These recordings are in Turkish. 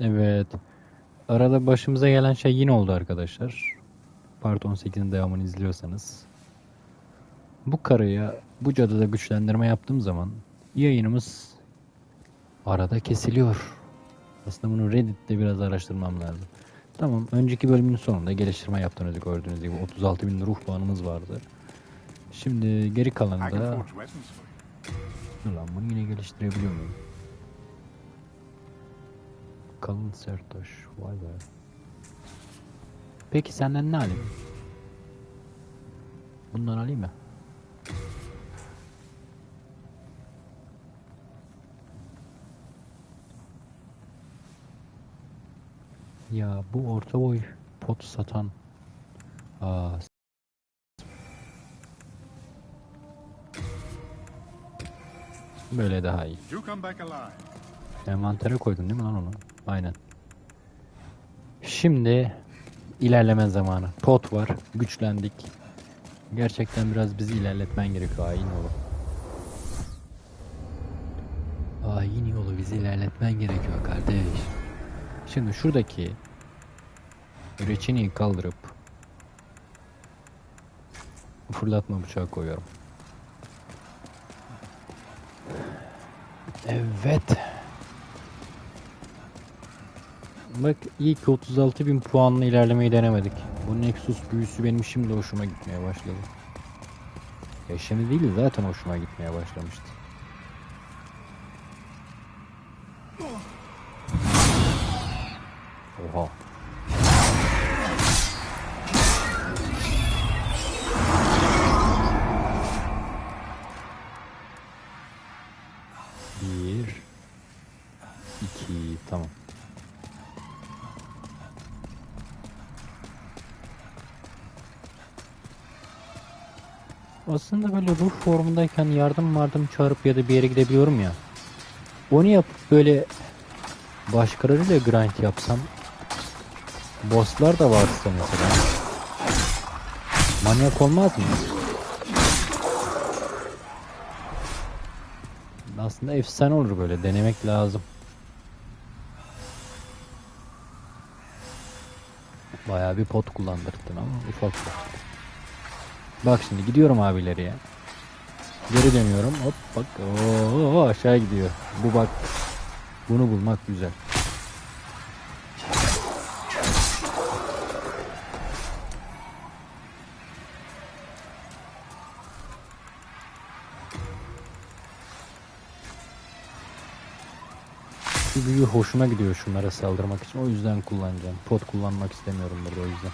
Evet. Arada başımıza gelen şey yine oldu arkadaşlar. Part 18'in devamını izliyorsanız. Bu karıya bu cadıda güçlendirme yaptığım zaman yayınımız arada kesiliyor. Aslında bunu Reddit'te biraz araştırmam lazım. Tamam, önceki bölümün sonunda geliştirme yaptığınızı gördüğünüz gibi 36 bin ruh puanımız vardı. Şimdi geri for you. Ulan bunu yine geliştirebiliyor muyum? Kalın sert taş. Vay be. Peki senden ne alayım? Bundan alayım mı? Ya bu orta boy pot satan. Aa, böyle daha iyi. Envantere koydun değil mi lan onu? Aynen. Şimdi ilerleme zamanı. Pot var. Güçlendik. Gerçekten biraz bizi ilerletmen gerekiyor hain yolu. Hain yolu bizi ilerletmen gerekiyor kardeş. Şimdi şuradaki reçineyi kaldırıp fırlatma bıçağı koyuyorum. Evet. Bak iyi ki 36 bin puanla ilerlemeyi denemedik. Bu Nexus büyüsü benim şimdi hoşuma gitmeye başladı. Ya şimdi değil de zaten hoşuma gitmeye başlamıştı. Ruh formundayken yardım yardım çağırıp ya da bir yere gidebiliyorum ya. Onu yapıp böyle başkalarıyla grind yapsam bosslar da varsa mesela manyak olmaz mı? Aslında efsane olur böyle denemek lazım. Bayağı bir pot kullandırttın ama ufak pot. Bak şimdi gidiyorum abileri ya. Geri dönüyorum. Hop bak. Oo aşağı gidiyor. Bu bak. Bunu bulmak güzel. Şu büyü hoşuma gidiyor şunlara saldırmak için. O yüzden kullanacağım. Pot kullanmak istemiyorum burada o yüzden.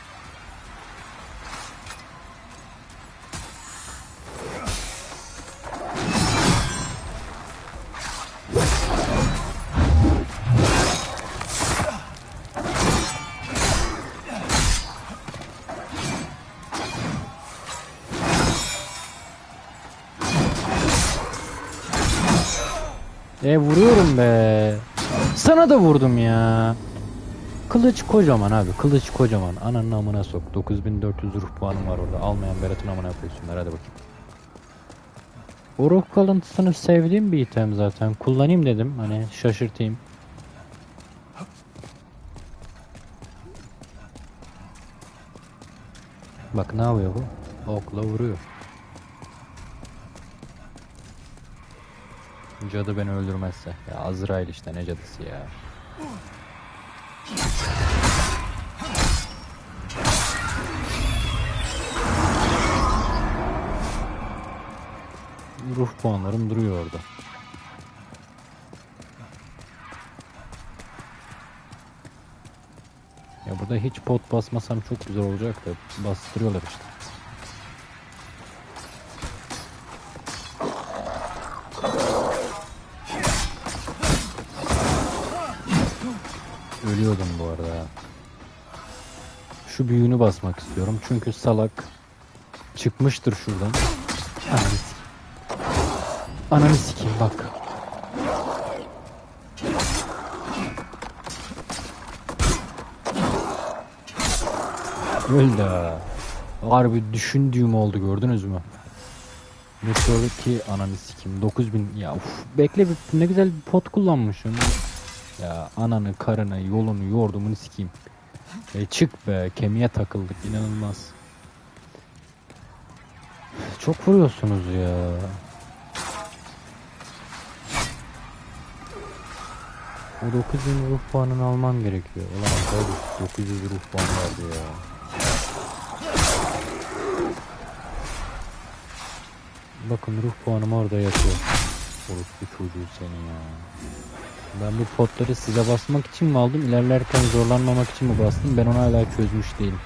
Da vurdum ya. Kılıç kocaman abi. Kılıç kocaman. Ananın amına sok. 9400 ruh puanım var orada. Almayan Berat'ın amına yapıyorsunlar. Hadi bakayım. O ruh kalıntısını sevdiğim bir item zaten. Kullanayım dedim. Hani şaşırtayım. Bak ne yapıyor bu? Okla vuruyor. Cadı beni öldürmezse. Ya Azrail işte ne cadısı ya. Ruh puanlarım duruyor orada. Ya burada hiç pot basmasam çok güzel olacak da bastırıyorlar işte. Şu büyüğünü basmak istiyorum. Çünkü salak çıkmıştır şuradan. Ananı sikeyim. Ananı sikeyim bak. Öldü ha. Harbi düşündüğüm oldu gördünüz mü? Meteor'daki ananı sikeyim 9000 ya uf bekle bir ne güzel bir pot kullanmışım. Ya ananı, karını, yolunu, yordumunu sikeyim. E çık be, kemiğe takıldık inanılmaz. Çok vuruyorsunuz ya. O 9000 ruh puanını almam gerekiyor. Ulan tabii 900 ruh puan vardı ya. Bakın ruh puanım orada yatıyor. Orospu çocuğu senin ya. Ben bu potları size basmak için mi aldım? İlerlerken zorlanmamak için mi bastım? Ben onu hala çözmüş değilim.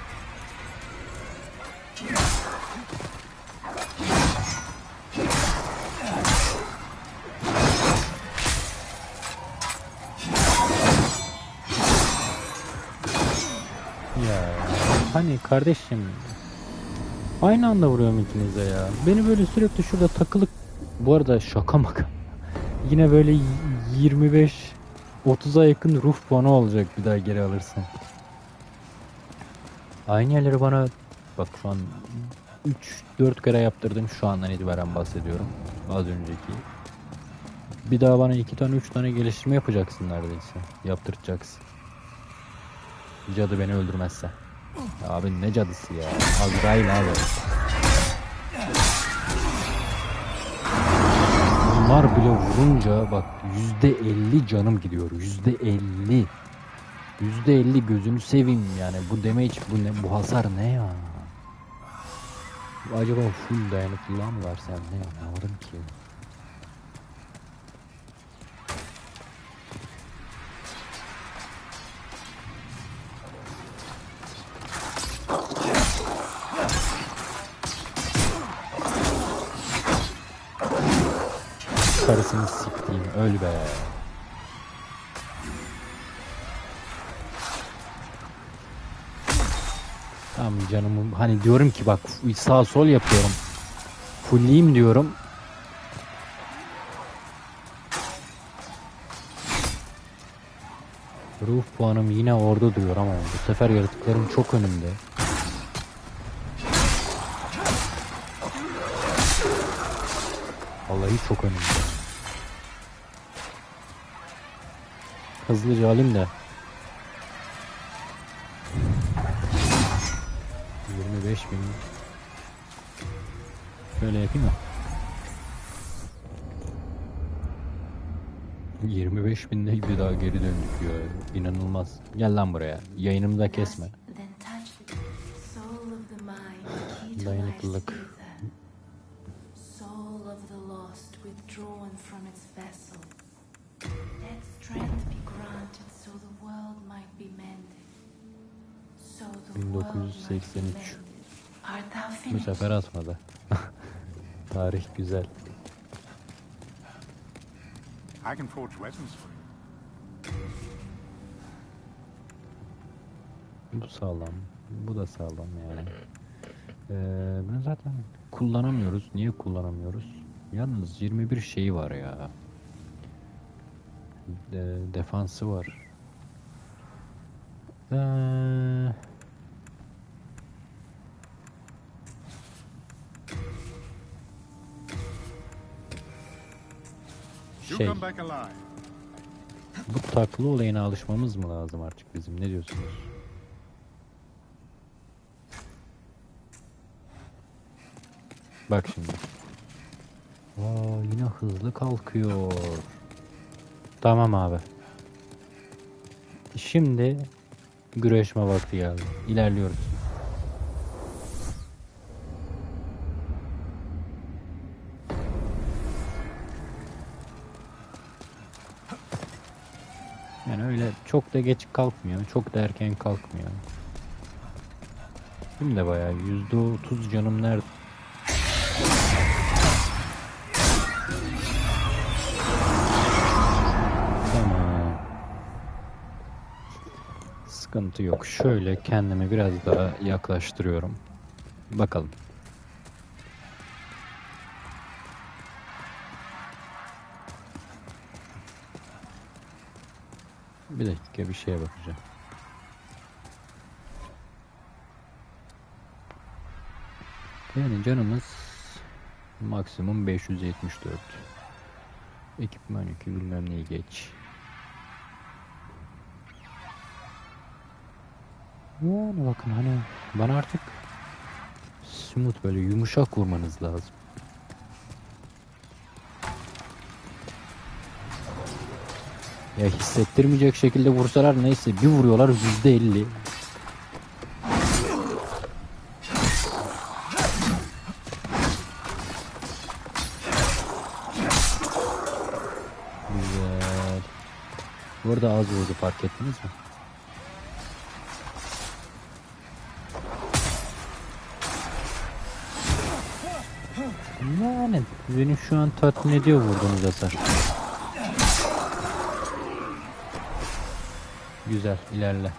Ya hani kardeşim aynı anda vuruyorum ikinize ya. Beni böyle sürekli şurada takılık bu arada şaka maka. Yine böyle y- 25 30'a yakın ruh puanı olacak bir daha geri alırsam. Aynı yerleri bana bak şu an 3 4 kere yaptırdım şu andan itibaren bahsediyorum. Az önceki. Bir daha bana 2 tane 3 tane geliştirme yapacaksın neredeyse. Yaptıracaksın. Cadı beni öldürmezse. Abi ne cadısı ya? Azrail abi. Bunlar bile vurunca bak yüzde elli canım gidiyor. Yüzde elli. Yüzde elli gözünü seveyim yani. Bu damage bu ne? Bu hasar ne ya? Acaba full dayanıklılığa mı versen ne anlamadım ki. Karısını siktiğim öl be. Tamam canım hani diyorum ki bak sağ sol yapıyorum. Fulleyim diyorum. Ruh puanım yine orada duruyor ama bu sefer yaratıklarım çok önümde. Vallahi çok önümde. Hızlıca alayım da. 25 bin. Şöyle yapayım mı? 25 binde bir daha geri döndük ya. İnanılmaz. Gel lan buraya. Yayınımı da kesme. Then 1983. mended. Art thou Bu sefer atmadı. Tarih güzel. I can forge weapons for you. Bu sağlam. Bu da sağlam yani. Ee, bunu zaten kullanamıyoruz. Niye kullanamıyoruz? Yalnız 21 şeyi var ya. De- defansı var. Ee, şey, bu taklı olayına alışmamız mı lazım artık bizim? Ne diyorsunuz? Bak şimdi. Aa, yine hızlı kalkıyor. Tamam abi. Şimdi güreşme vakti geldi. İlerliyoruz. Yani öyle çok da geç kalkmıyor, çok da erken kalkmıyor. Şimdi de bayağı yüzde otuz canım nerede? Tamam. Sıkıntı yok. Şöyle kendimi biraz daha yaklaştırıyorum. Bakalım. Bir dakika bir şeye bakacağım. Yani canımız maksimum 574. Ekipman yükü bilmem neyi geç. Yani bakın hani bana artık smooth böyle yumuşak vurmanız lazım. Ya hissettirmeyecek şekilde vursalar neyse bir vuruyorlar yüzde elli. Güzel. Burada az vurdu fark ettiniz mi? Yani beni şu an tatmin ediyor vurduğunuz hasar. Güzel ilerle.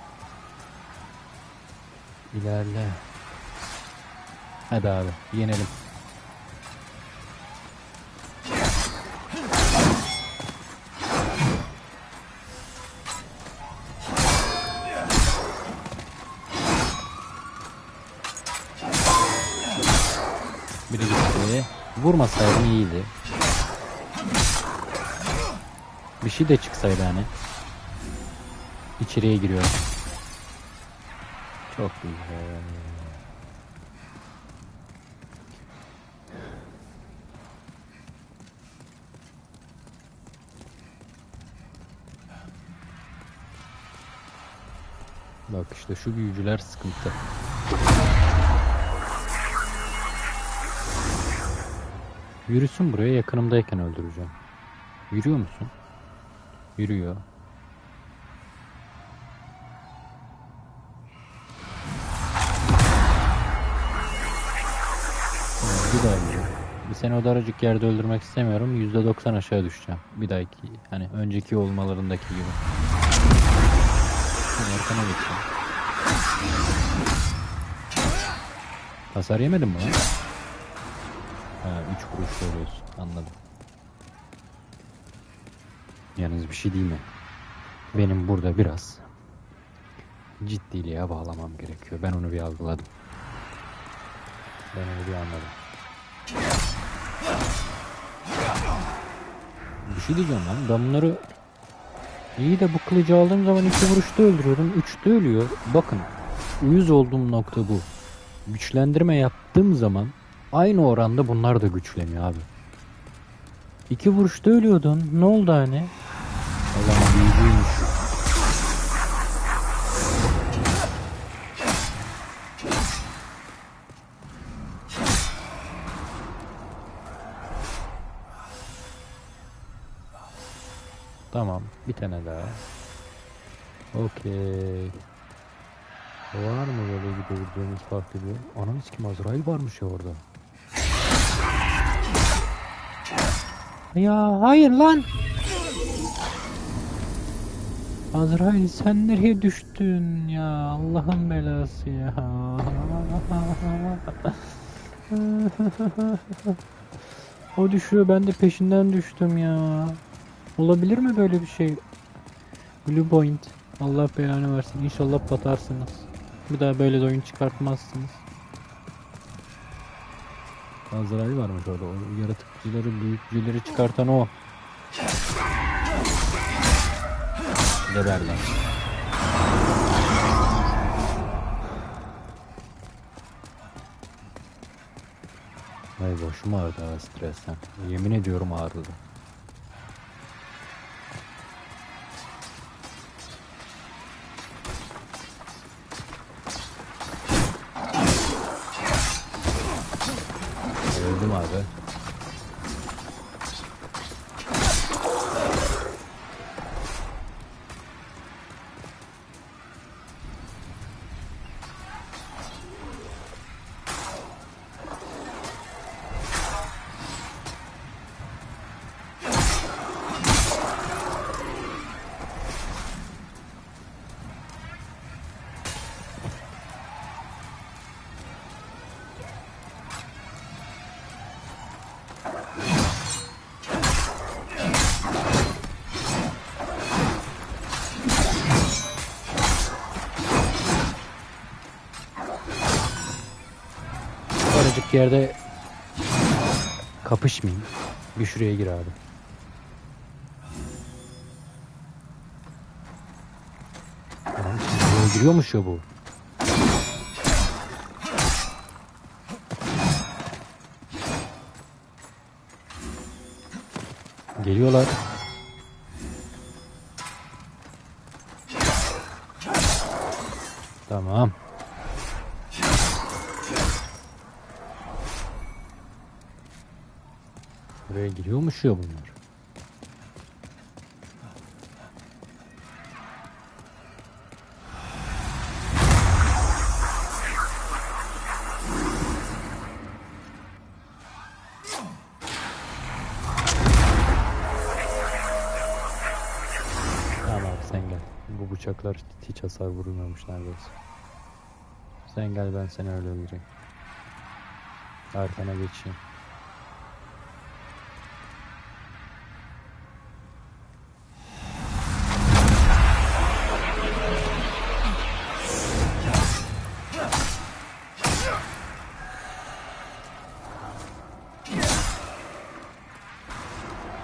İlerle. Hadi abi yenelim. Biri gitti. Vurmasaydın iyiydi. Bir şey de çıksaydı hani. İçeriye giriyor. Çok güzel. Bak işte şu büyücüler sıkıntı. Yürüsün buraya yakınımdayken öldüreceğim. Yürüyor musun? Yürüyor. Seni o daracık yerde öldürmek istemiyorum. %90 aşağı düşeceğim. Bir dahaki hani önceki olmalarındaki gibi. Şimdi arkana geçeceğim. Hasar yemedin mi lan? Ha 3 kuruş veriyorsun. Anladım. Yalnız bir şey değil mi? Benim burada biraz ciddiliğe bağlamam gerekiyor. Ben onu bir algıladım. Ben onu bir anladım. Bir şey diyeceğim lan. Ben bunları iyi de bu kılıcı aldığım zaman iki vuruşta öldürüyorum. Üçte ölüyor. Bakın. Uyuz olduğum nokta bu. Güçlendirme yaptığım zaman aynı oranda bunlar da güçleniyor abi. İki vuruşta ölüyordun. Ne oldu hani? Allah'ım tane daha. Okey. Var mı böyle gidebileceğimiz farklı bir? Ananı kim Azrail varmış ya orada. Ya hayır lan. Azrail sen nereye düştün ya? Allah'ın belası ya. o düşüyor ben de peşinden düştüm ya. Olabilir mi böyle bir şey? Blue Point. Allah belanı versin. İnşallah batarsınız. Bir daha böyle de oyun çıkartmazsınız. Azrail varmış orada. O yaratıkçıları, büyükçüleri çıkartan o. Geber lan. Ay başım ağrıdı ha stresten. Yemin ediyorum ağrıdı. Durduk yerde kapışmayayım. Bir şuraya gir abi. Tamam, giriyormuş ya bu. Geliyorlar. Tamam. Buraya giriyormuş ya bunlar. Tamam sen gel. Bu bıçaklar hiç hasar vurulmamış neredeyse. Sen gel ben seni öyle öldüreyim. Arkana geçeyim.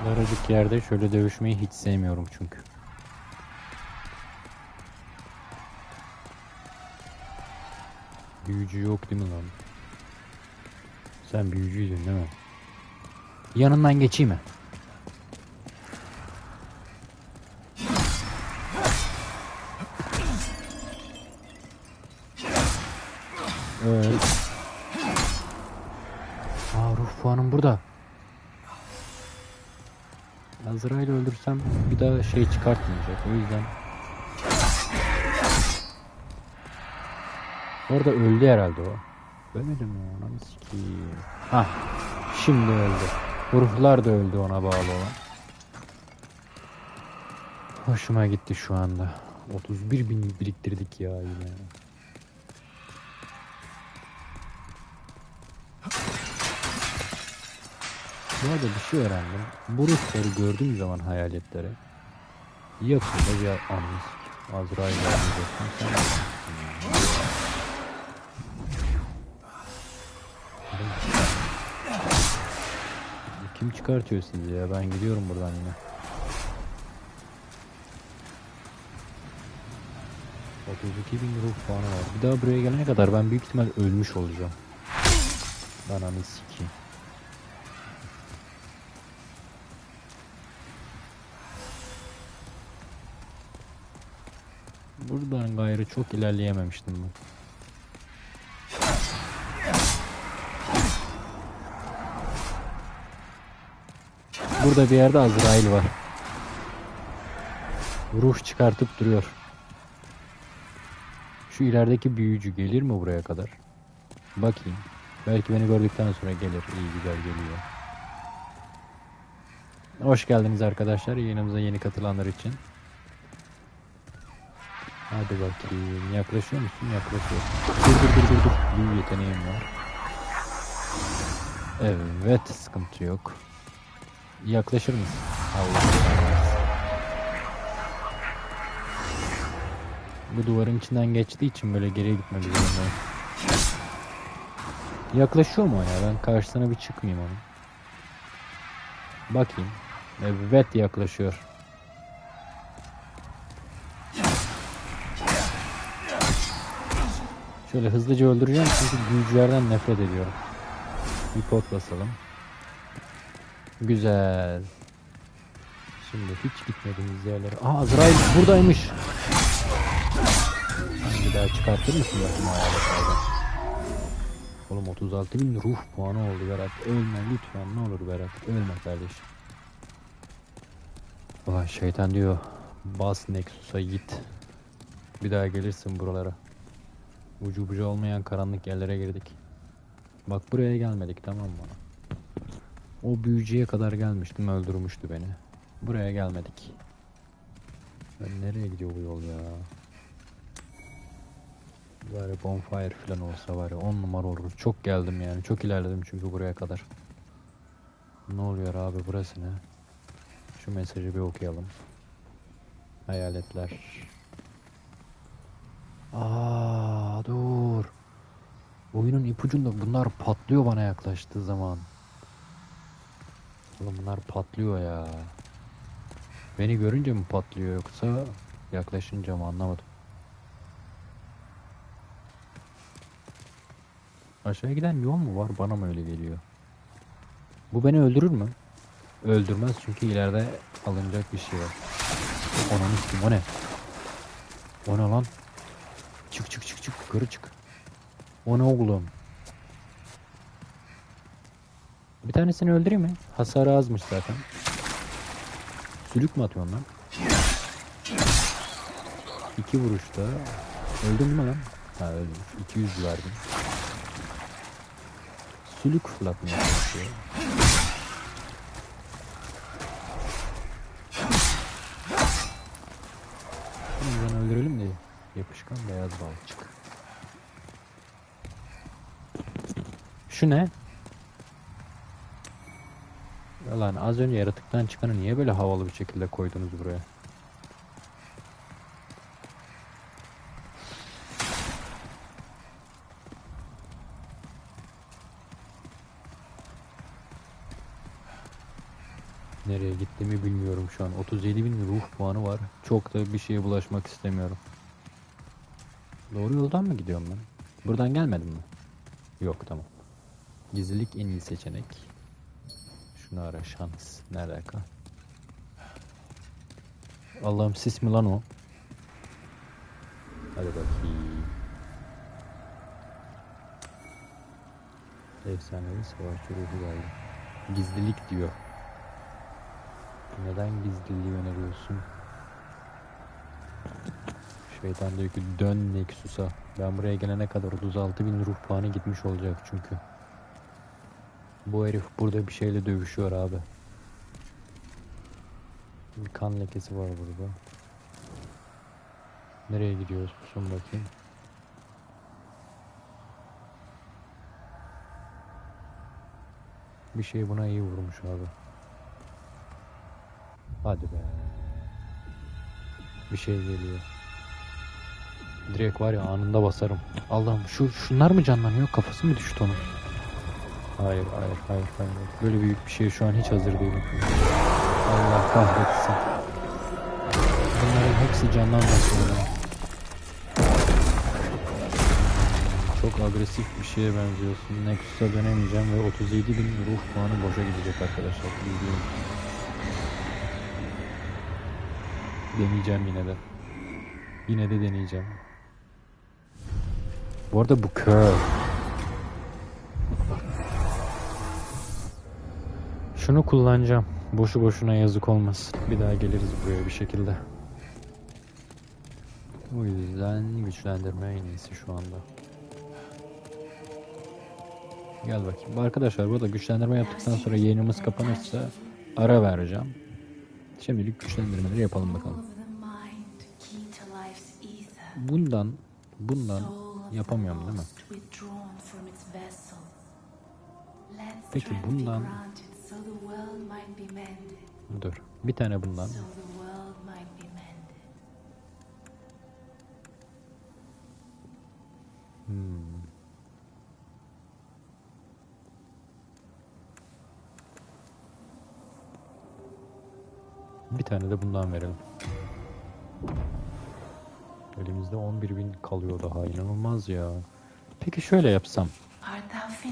Daracık yerde şöyle dövüşmeyi hiç sevmiyorum çünkü. Büyücü yok değil mi lan? Sen büyücüydün değil mi? Yanından geçeyim mi? Şey çıkartmayacak. O yüzden Orada öldü herhalde o. Ölmedi mi o? Ananı sikeyim. Hah. Şimdi öldü. Ruhlar da öldü ona bağlı olan. Hoşuma gitti şu anda. 31 bin biriktirdik ya yine. Bu arada bir şey öğrendim. Bu ruhları gördüğüm zaman hayaletleri yakında bir anız. Azrail de- Kim çıkartıyor sizi ya? Ben gidiyorum buradan yine. ...32 bin ruh puanı var. Bir daha buraya gelene kadar ben büyük ihtimal ölmüş olacağım. Ben anı sikeyim. Buradan gayrı çok ilerleyememiştim ben. Burada bir yerde Azrail var. Ruh çıkartıp duruyor. Şu ilerideki büyücü gelir mi buraya kadar? Bakayım. Belki beni gördükten sonra gelir. İyi güzel geliyor. Hoş geldiniz arkadaşlar yayınımıza yeni katılanlar için. Hadi bakayım. Yaklaşıyor musun? Yaklaşıyorsun. Dur dur dur dur dur. Büyü yeteneğim var. Evet sıkıntı yok. Yaklaşır mısın? Allah. Bu duvarın içinden geçtiği için böyle geriye gitmek zorundayım. Yaklaşıyor mu ya? Ben karşısına bir çıkmayayım onun. Bakayım. Evet yaklaşıyor. Şöyle hızlıca öldüreceğim çünkü büyücülerden nefret ediyorum. Bir pot basalım. Güzel. Şimdi hiç gitmediğimiz yerlere. Aa Azrail buradaymış. Bir daha çıkartır mısın bakayım? Oğlum 36 bin ruh puanı oldu Berat. Ölme lütfen ne olur Berat. Ölme kardeşim. Vay şeytan diyor. Bas Nexus'a git. Bir daha gelirsin buralara. Ucu bucu olmayan karanlık yerlere girdik. Bak buraya gelmedik tamam mı? O büyücüye kadar gelmiştim öldürmüştü beni. Buraya gelmedik. Ben nereye gidiyor bu yol ya? Bari bonfire falan olsa var ya 10 numara olur. Çok geldim yani. Çok ilerledim çünkü buraya kadar. Ne oluyor abi burası ne? Şu mesajı bir okuyalım. Hayaletler. Aa dur. Oyunun ipucunda bunlar patlıyor bana yaklaştığı zaman. Oğlum bunlar patlıyor ya. Beni görünce mi patlıyor yoksa yaklaşınca mı anlamadım. Aşağıya giden yol mu var? Bana mı öyle geliyor? Bu beni öldürür mü? öldürmez çünkü ileride alınacak bir şey var. Ananı sikim o ne? O ne lan? Çık çık çık çık yukarı çık. O ne oğlum? Bir tanesini öldüreyim mi? Hasarı azmış zaten. Sülük mü atıyorsun lan? İki vuruşta. Öldün mü lan? Ha öldüm. 200 verdim. Sülük fırlatmaya çalışıyor. Bunu öldürelim de yapışkan beyaz balçık. Şu ne? Lan az önce yaratıktan çıkanı niye böyle havalı bir şekilde koydunuz buraya? Nereye gittiğimi bilmiyorum şu an. 37 bin ruh puanı var. Çok da bir şeye bulaşmak istemiyorum. Doğru yoldan mı gidiyorum ben? Buradan gelmedim mi? Yok tamam. Gizlilik en iyi seçenek. Şunu ara şans. Ne alaka? Allah'ım sis mi lan o? Hadi bakayım. Efsanevi savaşçı ruhu geldi. Gizlilik diyor. Neden gizliliği öneriyorsun? Şeytan diyor ki dön Nexus'a. Ben buraya gelene kadar 36 bin ruh puanı gitmiş olacak çünkü. Bu herif burada bir şeyle dövüşüyor abi. Bir kan lekesi var burada. Nereye gidiyoruz? Son bakayım. Bir şey buna iyi vurmuş abi. Hadi be. Bir şey geliyor. Direkt var ya anında basarım. Allah'ım şu şunlar mı canlanıyor? Kafası mı düştü onun? Hayır, hayır, hayır, hayır. Böyle büyük bir şeye şu an hiç hazır değilim. Allah kahretsin. Bunların hepsi canlanmasın ya. Çok agresif bir şeye benziyorsun. Nexus'a dönemeyeceğim ve 37 bin ruh puanı boşa gidecek arkadaşlar. Bildiğim. Deneyeceğim yine de. Yine de deneyeceğim. Bu arada bu kör. Şunu kullanacağım. Boşu boşuna yazık olmasın. Bir daha geliriz buraya bir şekilde. O yüzden güçlendirme en iyisi şu anda. Gel bakayım. Arkadaşlar burada güçlendirme yaptıktan sonra yayınımız kapanırsa ara vereceğim. Şimdilik güçlendirmeleri yapalım bakalım. Bundan bundan yapamıyorum değil mi? Peki bundan-. Dur. Bir tane bundan. Hmm. Bir tane de bundan verelim. Elimizde 11 bin kalıyor daha inanılmaz ya. Peki şöyle yapsam.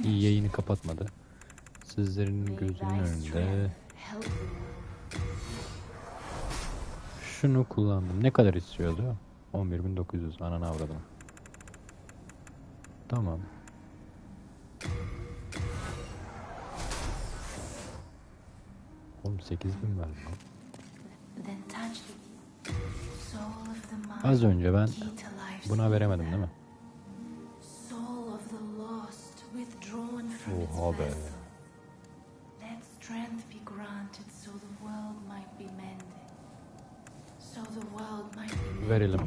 İyi yayını kapatmadı. Sizlerin gözünün önünde şunu kullandım. Ne kadar istiyordu? 11.900 ananı avradım. Tamam. Oğlum 8000 verdim. Then touch Az önce ben buna veremedim değil mi? Oha be. Verelim.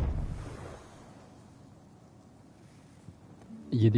7